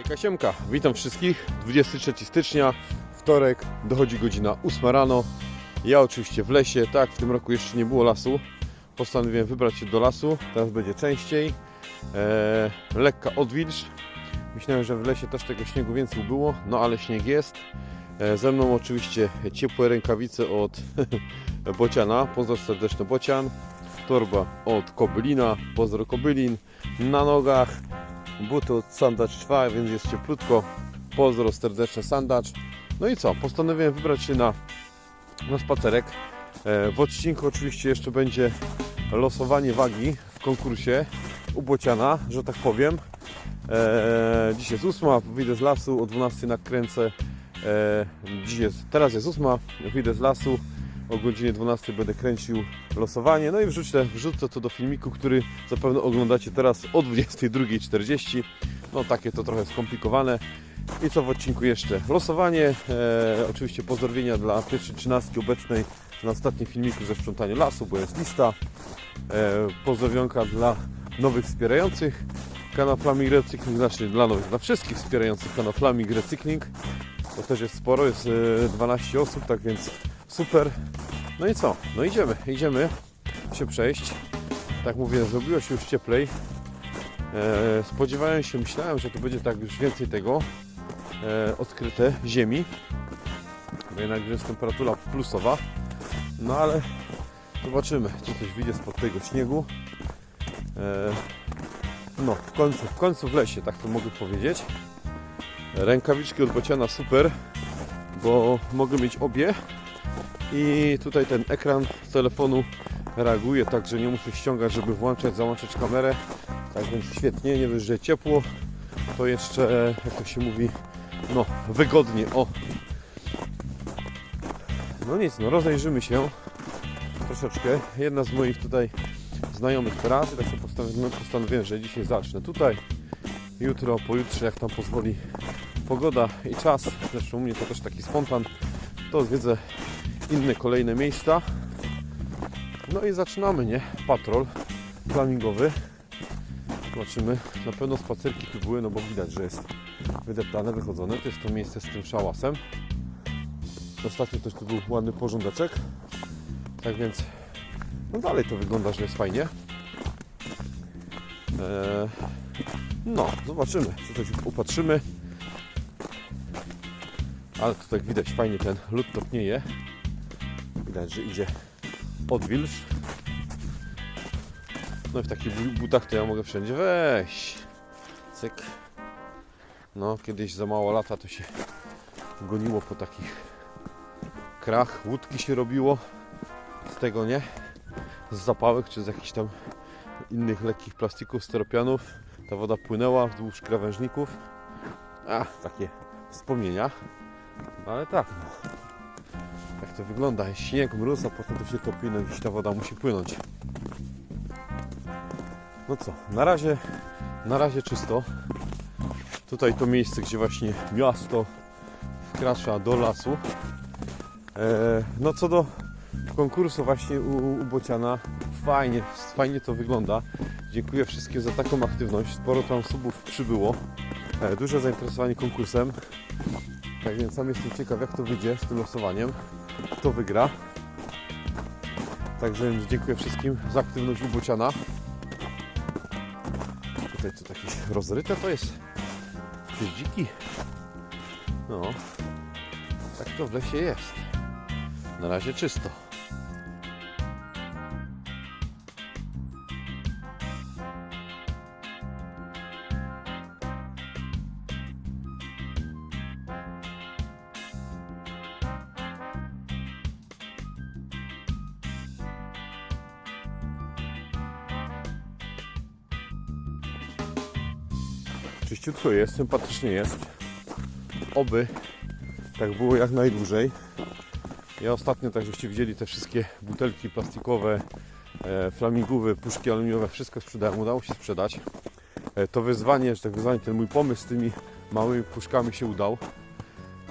Hejka Siemka, witam wszystkich. 23 stycznia, wtorek, dochodzi godzina 8 rano. Ja oczywiście w lesie, tak, w tym roku jeszcze nie było lasu. Postanowiłem wybrać się do lasu, teraz będzie częściej. Eee, lekka odwilż. Myślałem, że w lesie też tego śniegu więcej było, no ale śnieg jest. E, ze mną oczywiście ciepłe rękawice od Bociana, pozdro serdeczny Bocian. Torba od Kobylina, pozdro Kobylin. Na nogach buty od Sandacz 2, więc jest cieplutko. Pozdro serdeczny Sandacz. No i co? Postanowiłem wybrać się na, na spacerek. E, W odcinku oczywiście jeszcze będzie losowanie wagi w konkursie u Bociana, że tak powiem. E, Dziś jest ósma, wyjdę z lasu, o 12 nakręcę. E, Dziś jest, teraz jest ósma, wyjdę z lasu, o godzinie 12 będę kręcił losowanie, no i wrzucę, wrzucę to do filmiku, który zapewne oglądacie teraz o 22.40. No takie to trochę skomplikowane. I co w odcinku jeszcze? Losowanie, e, oczywiście pozdrowienia dla pierwszej trzynastki obecnej na ostatnim filmiku ze sprzątania lasu, bo jest lista. E, pozdrowionka dla nowych wspierających kanał Flaming Recykling, znaczy dla nowych, dla wszystkich wspierających kanał Flaming Recykling. To też jest sporo, jest e, 12 osób, tak więc super. No i co? No idziemy, idziemy się przejść. Tak mówię, zrobiło się już cieplej. E, spodziewałem się, myślałem, że to będzie tak już więcej tego e, odkryte ziemi. Bo jednak jest temperatura plusowa. No ale zobaczymy, czy coś wyjdzie spod tego śniegu. E, no, w końcu, w końcu w lesie, tak to mogę powiedzieć. Rękawiczki od Bociana super, bo mogę mieć obie i tutaj ten ekran z telefonu reaguje tak, że nie muszę ściągać, żeby włączać, załączać kamerę. Tak więc świetnie, nie dość, że ciepło, to jeszcze, jak to się mówi, no wygodnie, o. No nic, no rozejrzymy się troszeczkę. Jedna z moich tutaj znajomych pracy, tak sobie postanowiłem, postanowiłem, że dzisiaj zacznę tutaj. Jutro, pojutrze, jak tam pozwoli pogoda i czas, zresztą u mnie to też taki spontan, to odwiedzę inne kolejne miejsca. No i zaczynamy, nie? Patrol flamingowy. Zobaczymy. Na pewno spacerki tu były, no bo widać, że jest wydeptane, wychodzone. To jest to miejsce z tym szałasem. Ostatnio też tu był ładny porządeczek. Tak więc, no dalej to wygląda, że jest fajnie. Eee, no, zobaczymy, co coś upatrzymy. Ale tu tak widać fajnie ten lód topnieje. Widać, że idzie odwilż. No i w takich bu- butach to ja mogę wszędzie wejść. Cyk. No, kiedyś za mało lata to się goniło po takich krach, łódki się robiło z tego, nie? Z zapałek czy z jakichś tam innych lekkich plastików, styropianów. Ta woda płynęła wzdłuż krawężników. A, takie wspomnienia. No ale tak, no. To wygląda? Śnieg, mróz, a potem to się topi, no gdzieś ta woda musi płynąć. No co, na razie, na razie czysto. Tutaj to miejsce, gdzie właśnie miasto wkracza do lasu. E, no co do konkursu właśnie u, u Bociana, fajnie, fajnie to wygląda. Dziękuję wszystkim za taką aktywność. Sporo tam subów przybyło. E, duże zainteresowanie konkursem. Tak więc sam jestem ciekaw, jak to wyjdzie z tym losowaniem. Kto wygra. Także więc dziękuję wszystkim za aktywność u Bociana. Tutaj co jakieś rozryte to jest. Jakieś dziki. No. Tak to w lesie jest. Na razie czysto. Jest, sympatycznie jest. Oby tak było jak najdłużej. Ja ostatnio, tak żeście widzieli, te wszystkie butelki plastikowe, e, puszki aluminiowe, wszystko sprzedałem, udało się sprzedać. E, to wyzwanie, że tak wyzwanie, ten mój pomysł z tymi małymi puszkami się udał.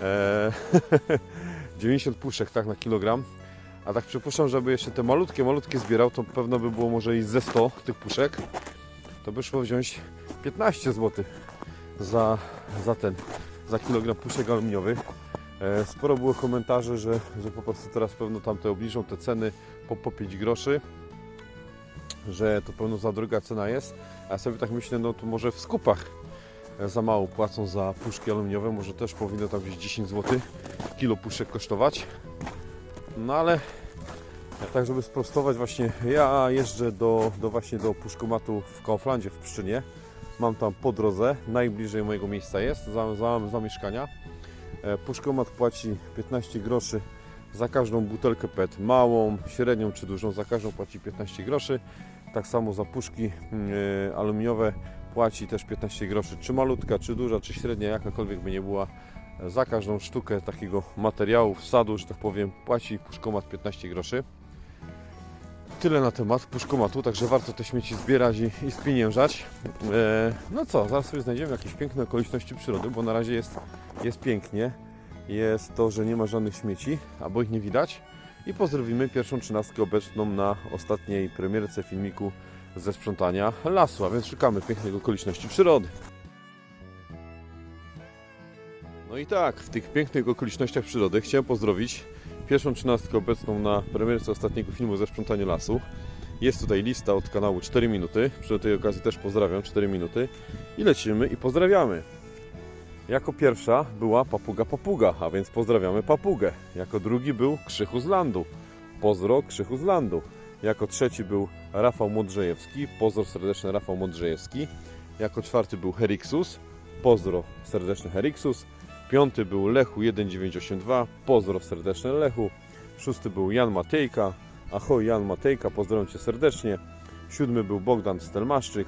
E, 90 puszek tak na kilogram. A tak przypuszczam, żeby jeszcze te malutkie, malutkie zbierał, to pewno by było może i ze 100 tych puszek. To by szło wziąć 15 zł za, za ten, za kilogram puszek aluminiowych. E, Sporo było komentarzy, że, że po prostu teraz pewno tam te obniżą te ceny po, po 5 groszy, że to pewno za droga cena jest. A ja sobie tak myślę, no to może w skupach e, za mało płacą za puszki aluminiowe, może też powinno tam gdzieś 10 zł kilo puszek kosztować. No ale tak, żeby sprostować właśnie, ja jeżdżę do, do właśnie do puszkomatu w Kauflandzie w Pszczynie. Mam tam po drodze, najbliżej mojego miejsca jest, za, za, za mieszkania. E, Puszkomat płaci 15 groszy za każdą butelkę PET, małą, średnią czy dużą, za każdą płaci 15 groszy. Tak samo za puszki mm, e, aluminiowe płaci też 15 groszy, czy malutka, czy duża, czy średnia, jakakolwiek by nie była. E, Za każdą sztukę takiego materiału, wsadu, że tak powiem, płaci puszkomat 15 groszy. Tyle na temat puszkomatu, także warto te śmieci zbierać i, i spieniężać. E, no co, zaraz sobie znajdziemy jakieś piękne okoliczności przyrody, bo na razie jest, jest pięknie. Jest to, że nie ma żadnych śmieci, albo ich nie widać. I pozdrowimy pierwszą trzynastkę obecną na ostatniej premierce filmiku ze sprzątania lasu, a więc szukamy pięknych okoliczności przyrody. No i tak, w tych pięknych okolicznościach przyrody chciałem pozdrowić pierwszą trzynastkę obecną na premierce ostatniego filmu ze sprzątania lasu. Jest tutaj lista od kanału 4 minuty. Przy tej okazji też pozdrawiam 4 minuty. I lecimy i pozdrawiamy. Jako pierwsza była papuga papuga, a więc pozdrawiamy papugę. Jako drugi był Krzychu z Landu. Pozdro Krzychu z Landu. Jako trzeci był Rafał Modrzejewski. Pozdro serdeczny Rafał Modrzejewski. Jako czwarty był Heriksus. Pozdro serdeczny Heriksus. Piąty był Lechu 1982. Pozdro serdeczny Lechu. Szósty był Jan Matejka. Ahoj Jan Matejka, pozdrawiam Cię serdecznie. Siódmy był Bogdan Stelmaszczyk.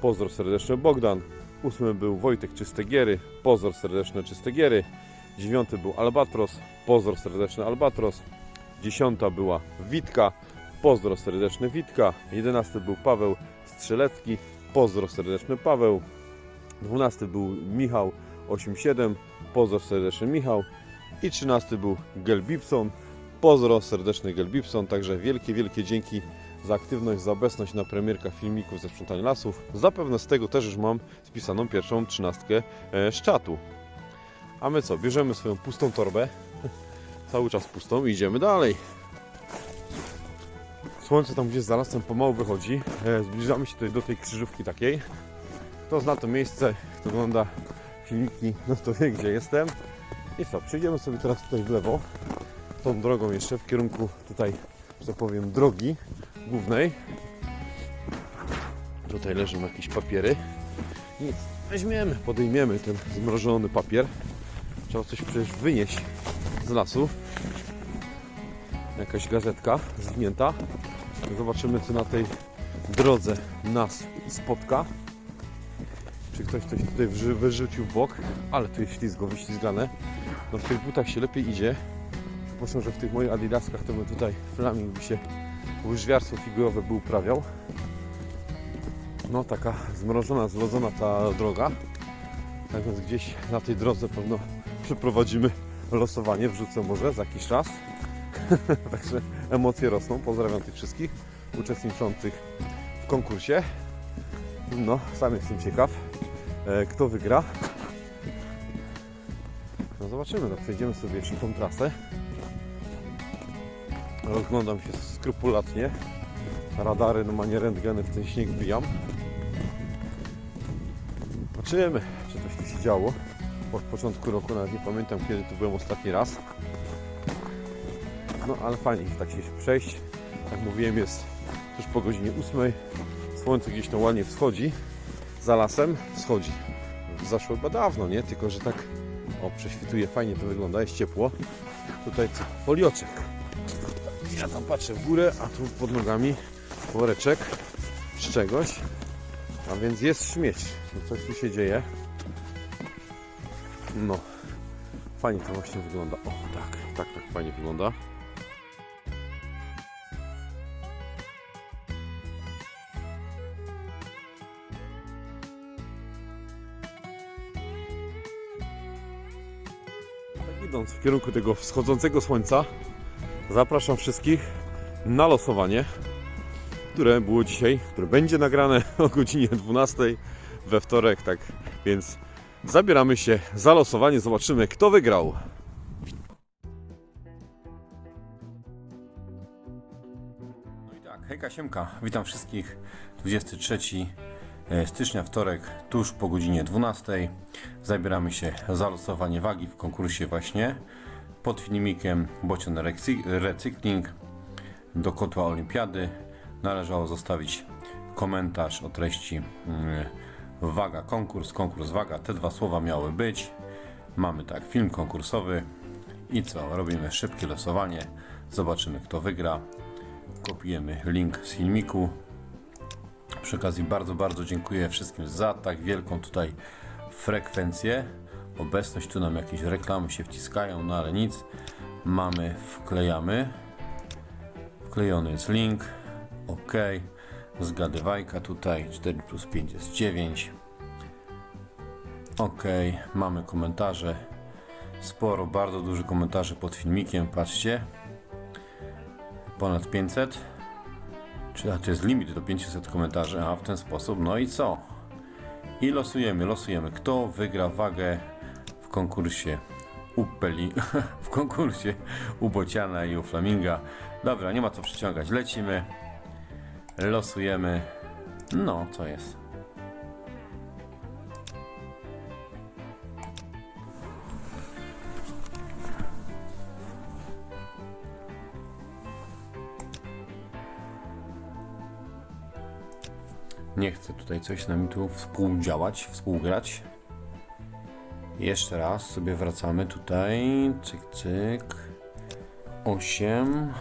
Pozdro serdeczny Bogdan. Ósmy był Wojtek Czystegiery. Pozdro serdeczne Czystegiery. Dziewiąty był Albatros. Pozdro serdeczny Albatros. Dziesiąta była Witka. Pozdro serdeczny Witka. Jedenasty był Paweł Strzelecki. Pozdro serdeczny Paweł. Dwunasty był Michał 87. Pozdro serdeczny Michał. I trzynasty był Gel Bibson. Pozdro serdeczny Gel Bibson. Także wielkie, wielkie dzięki za aktywność, za obecność na premierkach filmików ze sprzątania lasów. Zapewne z tego też już mam spisaną pierwszą trzynastkę e, z czatu. A my co, bierzemy swoją pustą torbę, cały czas pustą i idziemy dalej. Słońce tam gdzieś za lasem pomału wychodzi. E, Zbliżamy się tutaj do tej krzyżówki takiej. Kto zna to miejsce, kto ogląda filmiki, no to wie gdzie jestem. I co, przejdziemy sobie teraz tutaj w lewo, tą drogą jeszcze w kierunku tutaj, że tak powiem, drogi głównej. Tutaj leżą jakieś papiery. Nic, weźmiemy, podejmiemy ten zmrożony papier. Trzeba coś przecież wynieść z lasu. Jakaś gazetka zwinięta. Zobaczymy, co na tej drodze nas spotka. Czy ktoś coś tutaj wyrzucił w bok, ale tu jest ślizgo, wyślizgane. No w tych butach się lepiej idzie. Proszę, że w tych moich adidaskach to bym tutaj flaming by się łyżwiarstwo figurowe by uprawiał. No taka zmrożona, zlodzona ta droga. Tak więc gdzieś na tej drodze pewno przeprowadzimy losowanie, wrzucę może za jakiś czas. Także emocje rosną. Pozdrawiam tych wszystkich uczestniczących w konkursie. No, sam jestem ciekaw, kto wygra. No zobaczymy, no przejdziemy sobie jeszcze tą trasę. Rozglądam się skrupulatnie. Radary, no ma nie rentgeny w ten śnieg wbijam. Zobaczymy, czy coś tu się działo. Od początku roku nawet nie pamiętam kiedy tu byłem ostatni raz. No ale fajnie tak się przejść. Jak mówiłem jest już po godzinie 8. Słońce gdzieś tam ładnie wschodzi. Za lasem wschodzi. Zaszło chyba dawno, nie? Tylko, że tak o, prześwituje, fajnie to wygląda, jest ciepło. Tutaj co? Folioczek. Ja tam patrzę w górę, a tu pod nogami woreczek z czegoś. A więc jest śmieć. No coś tu się dzieje. No. Fajnie to właśnie wygląda. O, tak, tak, tak fajnie wygląda. W kierunku tego wschodzącego słońca, zapraszam wszystkich na losowanie, które było dzisiaj, które będzie nagrane o godzinie 12 we wtorek, tak więc zabieramy się za losowanie, zobaczymy kto wygrał. No i tak, hejka siemka, witam wszystkich. 23 stycznia, wtorek, tuż po godzinie 12. Zabieramy się za losowanie wagi w konkursie właśnie pod filmikiem Bocian Recy- Recykling do kotła olimpiady. Należało zostawić komentarz o treści mm, waga konkurs, konkurs waga. Te dwa słowa miały być. Mamy tak, film konkursowy i co? Robimy szybkie losowanie. Zobaczymy kto wygra kopiujemy link z filmiku. Przy okazji bardzo, bardzo dziękuję wszystkim za tak wielką tutaj frekwencję. Obecność, tu nam jakieś reklamy się wciskają, no ale nic. Mamy, wklejamy. Wklejony jest link. OK. Zgadywajka tutaj. 4 plus 5 jest 9. OK. Mamy komentarze. Sporo, bardzo duży komentarze pod filmikiem. Patrzcie ponad 500. Czy to jest limit do 500 komentarzy? A w ten sposób, no i co? I losujemy, losujemy. Kto wygra wagę w konkursie u Peli, w konkursie u Bociana i u Flaminga. Dobra, nie ma co przyciągać. Lecimy. Losujemy. No, co jest? Nie chcę tutaj coś z nami tu współdziałać, współgrać. Jeszcze raz sobie wracamy tutaj. Cyk, cyk. 8.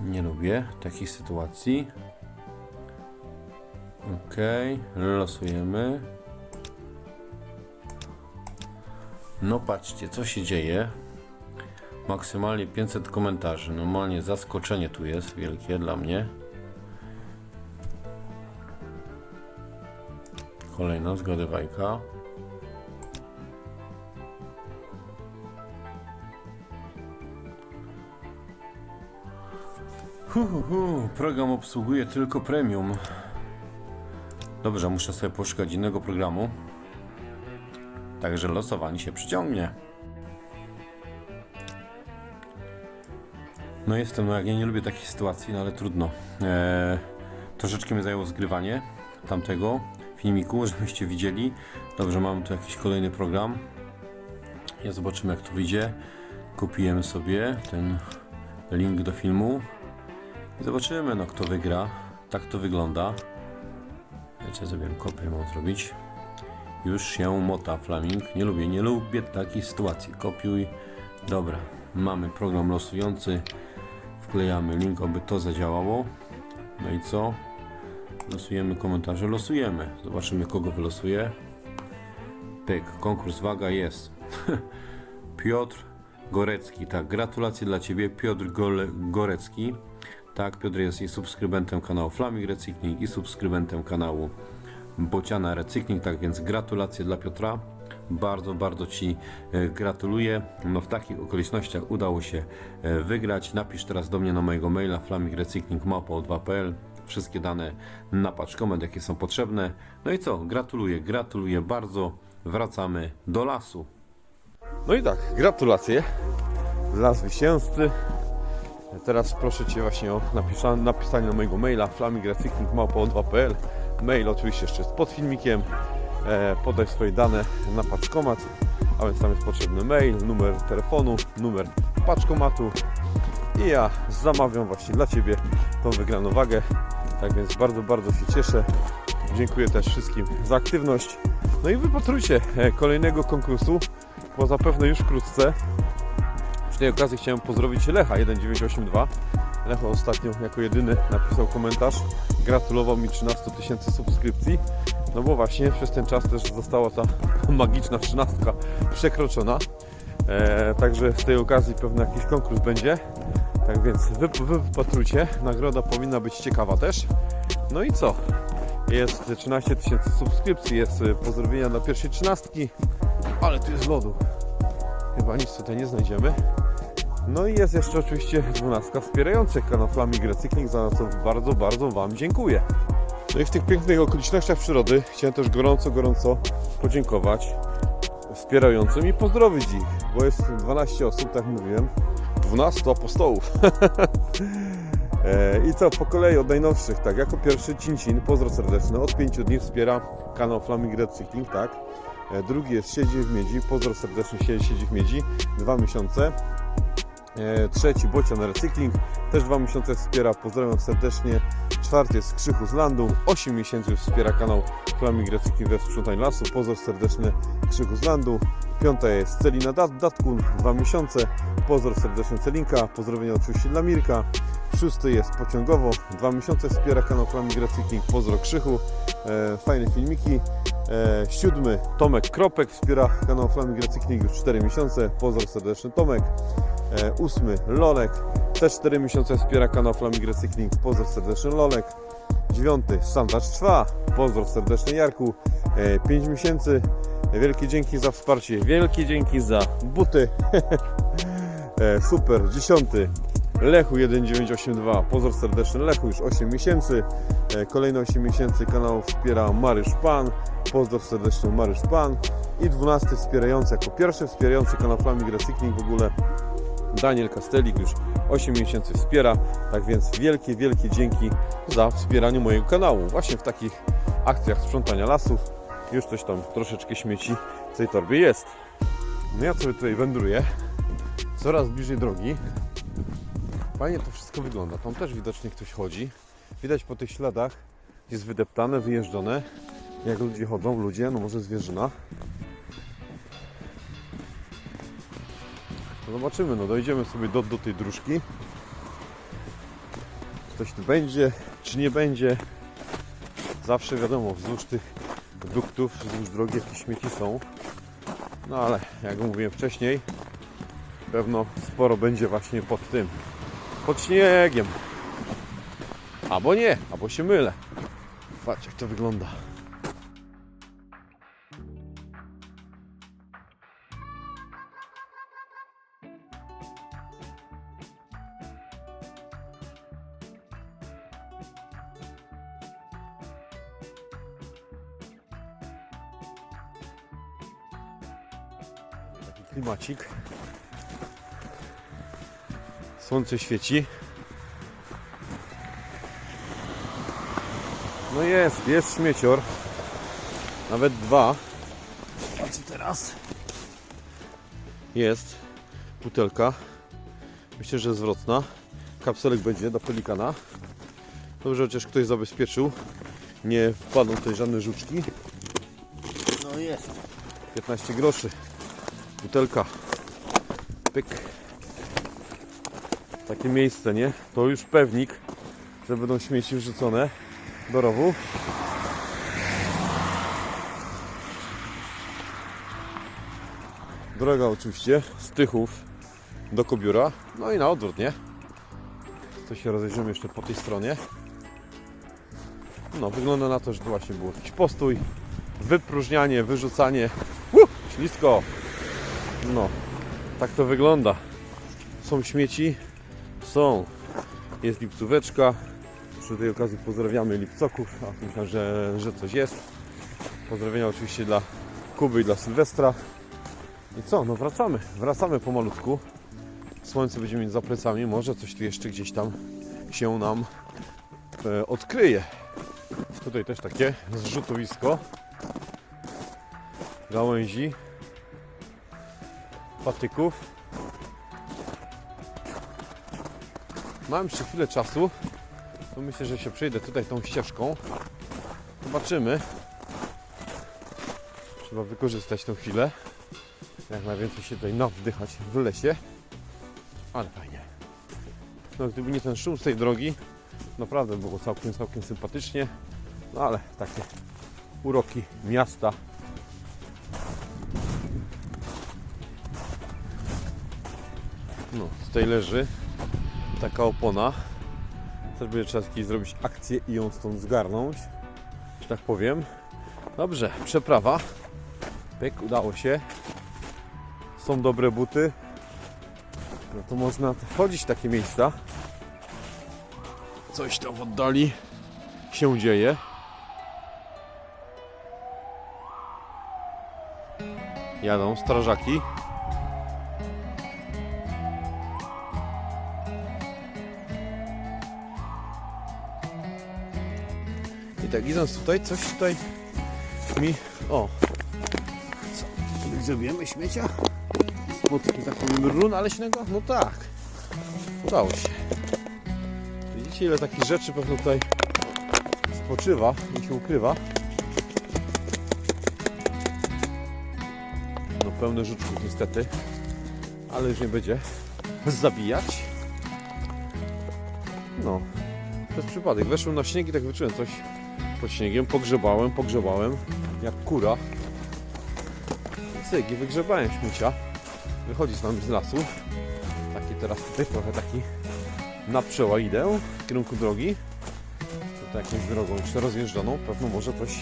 Nie lubię takich sytuacji. Ok, losujemy. No patrzcie, co się dzieje. Maksymalnie 500 komentarzy. Normalnie zaskoczenie tu jest wielkie dla mnie. Kolejna zgadywajka. Hu, hu, hu. Program obsługuje tylko premium. Dobrze, muszę sobie poszukać innego programu. Także losowanie się przyciągnie. No jestem, no jak ja nie lubię takich sytuacji, no ale trudno. Eee, troszeczkę mnie zajęło zgrywanie tamtego filmiku, żebyście widzieli. Dobrze, mamy tu jakiś kolejny program. Ja zobaczymy jak to wyjdzie. Kopiujemy sobie ten link do filmu. I zobaczymy no kto wygra. Tak to wygląda. Wiecie, sobie kopię mam zrobić. Już się mota Flaming. Nie lubię, nie lubię takiej sytuacji. Kopiuj. Dobra, mamy program losujący. Wklejamy link, aby to zadziałało. No i co? Losujemy komentarze, losujemy. Zobaczymy kogo wylosuje. Pyk, konkurs waga jest. Piotr Gorecki, tak, gratulacje dla Ciebie, Piotr Gole, Gorecki. Tak, Piotr jest i subskrybentem kanału Flaming Recykling i subskrybentem kanału Bociana Recykling, tak więc gratulacje dla Piotra. Bardzo, bardzo Ci e, gratuluję. No w takich okolicznościach udało się e, wygrać. Napisz teraz do mnie na mojego maila flamingrecykling.małpa2.pl Wszystkie dane na paczkomet, jakie są potrzebne. No i co? Gratuluję, gratuluję bardzo. Wracamy do lasu. No i tak, gratulacje. Las zwycięzcy. Teraz proszę Cię właśnie o napisa- napisanie na mojego maila flamingrecykling.małpa2.pl Mail oczywiście jeszcze jest pod filmikiem. E, podaj swoje dane na paczkomat, a więc tam jest potrzebny mail, numer telefonu, numer paczkomatu i ja zamawiam właśnie dla Ciebie tą wygraną wagę. Tak więc bardzo, bardzo się cieszę. Dziękuję też wszystkim za aktywność. No i wypatrujcie e, kolejnego konkursu, bo zapewne już wkrótce. Przy tej okazji chciałem pozdrowić Lecha 1982. Lecho ostatnio jako jedyny napisał komentarz. Gratulował mi 13 tysięcy subskrypcji. No bo właśnie przez ten czas też została ta magiczna trzynastka przekroczona. E, także z tej okazji pewnie jakiś konkurs będzie. Tak więc wy, wy wypatrujcie. Nagroda powinna być ciekawa też. No i co? Jest 13 tysięcy subskrypcji, jest e, pozdrowienia dla pierwszej trzynastki. Ale tu jest lodu. Chyba nic tutaj nie znajdziemy. No i jest jeszcze oczywiście 12 wspierających kanał Flaming Recykling, za co bardzo, bardzo Wam dziękuję. No i w tych pięknych okolicznościach przyrody chciałem też gorąco, gorąco podziękować wspierającym i pozdrowić ich, bo jest 12 osób, tak mówiłem, 12 apostołów. E, I co, po kolei od najnowszych, tak, jako pierwszy Cincin, pozdro serdeczny, od 5 dni wspiera kanał Flaming Red Cycling, tak. E, Drugi jest Siedzi w Miedzi, pozdro serdeczny Siedzi w Miedzi, dwa miesiące. E, Trzeci Bocian Recykling, też dwa miesiące wspiera, pozdrawiam serdecznie. Czwarty jest Krzychu z Landu, 8 miesięcy wspiera kanał Flaming Recykling we sprzątań lasu, pozdro serdeczny Krzychu z Landu. Piąta jest Celina Dat Datkun, dwa miesiące, pozdro serdeczny Celinka, pozdrowienia oczywiście dla Mirka. Szósty jest Pociągowo, dwa miesiące wspiera kanał Flaming Recykling, pozdro Krzychu, e, fajne filmiki. E, siódmy Tomek Kropek wspiera kanał Flaming Recykling. Już 4 miesiące, pozdro serdeczny Tomek. E, ósmy Lolek, też 4 miesiące wspiera kanał Flaming Recykling, pozdro serdeczny Lolek. Dziewiąty Sandacz Trwa, pozdro serdeczny Jarku, e, 5 miesięcy. Wielkie dzięki za wsparcie, wielkie dzięki za buty. e, super, dziesiąty Lechu 1982, pozor serdeczny Lechu już 8 miesięcy. E, Kolejne 8 miesięcy kanał wspiera Marysz Pan, pozdrow serdeczny Marysz Pan. I 12 wspierający, jako pierwszy wspierający kanał Flaming Recykling w ogóle Daniel Kastelik już 8 miesięcy wspiera, tak więc wielkie, wielkie dzięki za wspieranie mojego kanału. Właśnie w takich akcjach sprzątania lasów już coś tam troszeczkę śmieci w tej torbie jest. No ja sobie tutaj wędruję, coraz bliżej drogi. Fajnie to wszystko wygląda. Tam też widocznie ktoś chodzi. Widać po tych śladach, jest wydeptane, wyjeżdżone. Jak ludzie chodzą, ludzie, no może zwierzyna. Zobaczymy, no dojdziemy sobie do, do tej dróżki. Ktoś tu będzie, czy nie będzie. Zawsze wiadomo, wzdłuż tych duktów, wzdłuż drogi jakieś śmieci są. No ale jak mówiłem wcześniej, pewno sporo będzie właśnie pod tym, pod śniegiem. Albo nie, albo się mylę. Patrz jak to wygląda. Słońce świeci. No jest, jest śmiecior. Nawet dwa. A co teraz? Jest butelka. Myślę, że zwrotna. Kapselek będzie do pelikana. Dobrze, chociaż ktoś zabezpieczył. Nie wpadną tutaj żadne żuczki. No jest. 15 groszy. Butelka. Pyk. Takie miejsce, nie? To już pewnik, że będą śmieci wrzucone do rowu. Droga oczywiście z Tychów do Kobiura. No i na odwrót, nie? To się rozejrzymy jeszcze po tej stronie. No, wygląda na to, że to właśnie był jakiś postój, wypróżnianie, wyrzucanie. Uh, ślisko. No, tak to wygląda. Są śmieci, są. Jest lipcóweczka. Przy tej okazji pozdrawiamy lipcoków, a myślę, że, że coś jest. Pozdrowienia oczywiście dla Kuby i dla Sylwestra. I co, no wracamy, wracamy pomalutku. Słońce będziemy mieć za plecami, może coś tu jeszcze gdzieś tam się nam e, odkryje. Tutaj też takie zrzutowisko gałęzi, patyków. Mam jeszcze chwilę czasu, to myślę, że się przejdę tutaj tą ścieżką. Zobaczymy. Trzeba wykorzystać tę chwilę. Jak najwięcej się tutaj nawdychać w lesie. Ale fajnie. No gdyby nie ten szum z tej drogi, naprawdę było całkiem, całkiem sympatycznie. No ale takie uroki miasta. No, tutaj leży taka opona. Też będzie trzeba zrobić akcję i ją stąd zgarnąć, że tak powiem. Dobrze, przeprawa. Pyk, udało się. Są dobre buty. No to można wchodzić w takie miejsca. Coś tam w oddali się dzieje. Jadą strażaki. Tak idąc tutaj, coś tutaj mi... O! Co? Grzebiemy śmiecia? Spod, tak powiem, runa leśnego? No tak. Udało się. Widzicie ile takich rzeczy pewno tutaj spoczywa i się ukrywa. No pełne żuczków niestety. Ale już nie będzie zabijać. No. Przez przypadek. Weszłem na śnieg i tak wyczułem coś pod śniegiem. Pogrzebałem, pogrzebałem. Jak kura. Cyk i wygrzebałem śmiecia. Wychodzi z nami z lasu. Taki teraz tutaj trochę taki na przeła idę w kierunku drogi. Tutaj jakąś drogą jeszcze rozjeżdżoną. Pewno może coś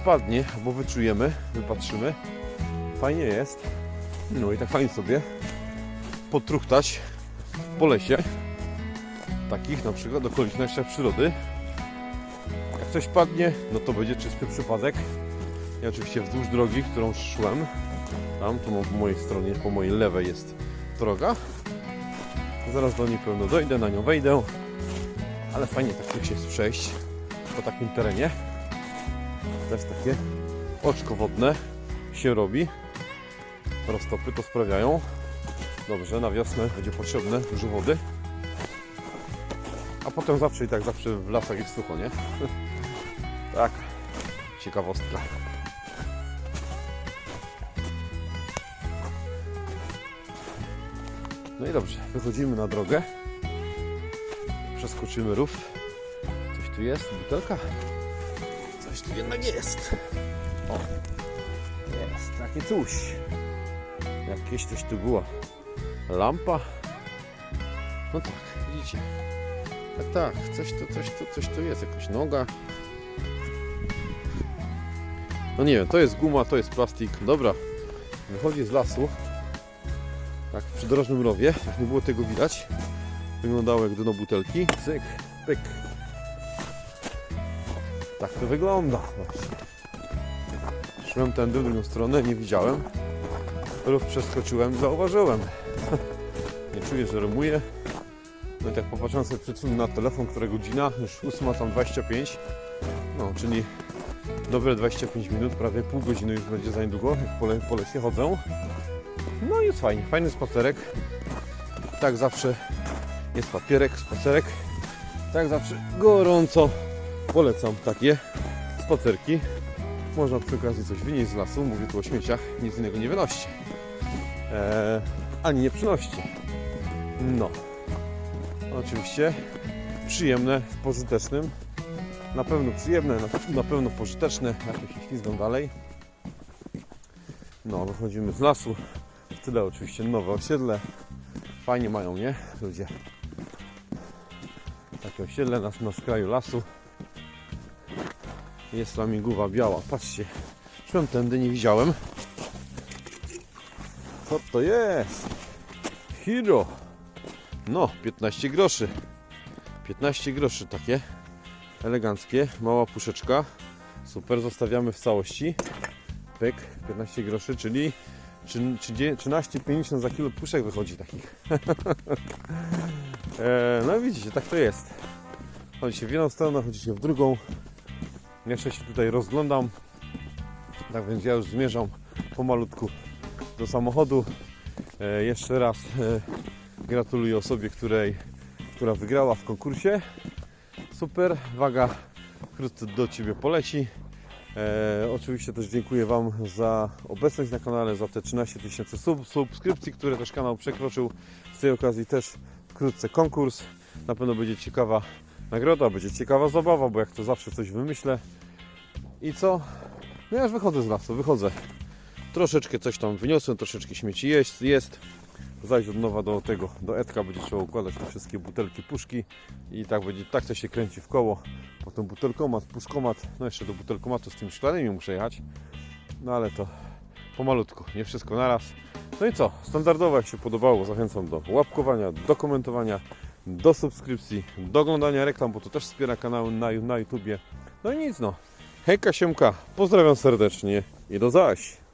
wpadnie, bo wyczujemy, wypatrzymy. Fajnie jest. No i tak fajnie sobie potruchtać po lesie. Takich na przykład okolicznościach przyrody. Jak coś padnie, no to będzie czysty przypadek. Ja oczywiście wzdłuż drogi, którą szłem, tam, tu po mojej stronie, po mojej lewej jest droga. Zaraz do niej pewno dojdę, na nią wejdę. Ale fajnie tak się przejść po takim terenie. To jest takie oczko wodne się robi. Roztopy to sprawiają. Dobrze, na wiosnę będzie potrzebne dużo wody. A potem zawsze i tak zawsze w lasach jest sucho, nie? tak, ciekawostka. No i dobrze, wychodzimy na drogę. Przeskoczymy rów. Coś tu jest, butelka. Coś tu jednak jest. O, jest takie coś. Jakieś coś tu było. Lampa. No tak, widzicie. Tak, tak, coś tu, coś tu, coś tu jest, jakaś noga. No nie wiem, to jest guma, to jest plastik. Dobra, wychodzi z lasu. Tak, w przydrożnym rowie, jak nie było tego widać. Wyglądało jak dno butelki. Cyk, pyk. Tak to wygląda. Szłem tędy w drugą stronę, nie widziałem. Rów przeskoczyłem, zauważyłem. nie czuję, że rymuję. No i tak popatrzyłem sobie chwilą na telefon, która godzina, już 8 tam 25. No, czyli dobre 25 minut, prawie pół godziny już będzie za niedługo, jak po, po lesie chodzę. No i jest fajnie, fajny spacerek. Tak zawsze jest papierek, spacerek. Tak zawsze gorąco polecam takie spacerki. Można przy okazji coś wynieść z lasu, mówię tu o śmieciach, nic innego nie wynoście. Eee, ani nie przynoście. No. Oczywiście przyjemne w pożytecznym. Na pewno przyjemne, na, pewno pożyteczne. Jak się ślizgą dalej. No, wychodzimy z lasu. Tyle oczywiście nowe osiedle. Fajnie mają, nie? Ludzie. Takie osiedle na, na skraju lasu. Jest flamingowa biała. Patrzcie. Szłem tędy, nie widziałem. Co to jest? Hero. No, 15 groszy. 15 groszy takie. Eleganckie. Mała puszeczka. Super, zostawiamy w całości. Pyk, 15 groszy, czyli 13,50 za kilo puszek wychodzi takich. e, no widzicie, tak to jest. Chodzi się w jedną stronę, chodzi się w drugą. Jeszcze się tutaj rozglądam. Tak więc ja już zmierzam pomalutku do samochodu. E, jeszcze raz e, gratuluję osobie, której, która wygrała w konkursie. Super, waga wkrótce do Ciebie poleci. E, oczywiście też dziękuję Wam za obecność na kanale, za te 13 tysięcy sub, subskrypcji, które też kanał przekroczył. Z tej okazji też wkrótce konkurs. Na pewno będzie ciekawa nagroda, będzie ciekawa zabawa, bo jak to zawsze coś wymyślę. I co? No ja już wychodzę z lasu, wychodzę. Troszeczkę coś tam wyniosłem, troszeczkę śmieci jest, jest. Zajść od nowa do tego, do Edka będzie trzeba układać te wszystkie butelki, puszki i tak będzie, tak to się kręci w koło. Potem butelkomat, puszkomat, no jeszcze do butelkomatu z tym szklanymi muszę jechać. No ale to pomalutku, nie wszystko naraz. No i co, standardowo jak się podobało, zachęcam do łapkowania, do komentowania, do subskrypcji, do oglądania reklam, bo to też wspiera kanał na, na YouTubie. No i nic no. Hejka siemka, pozdrawiam serdecznie i do zaś.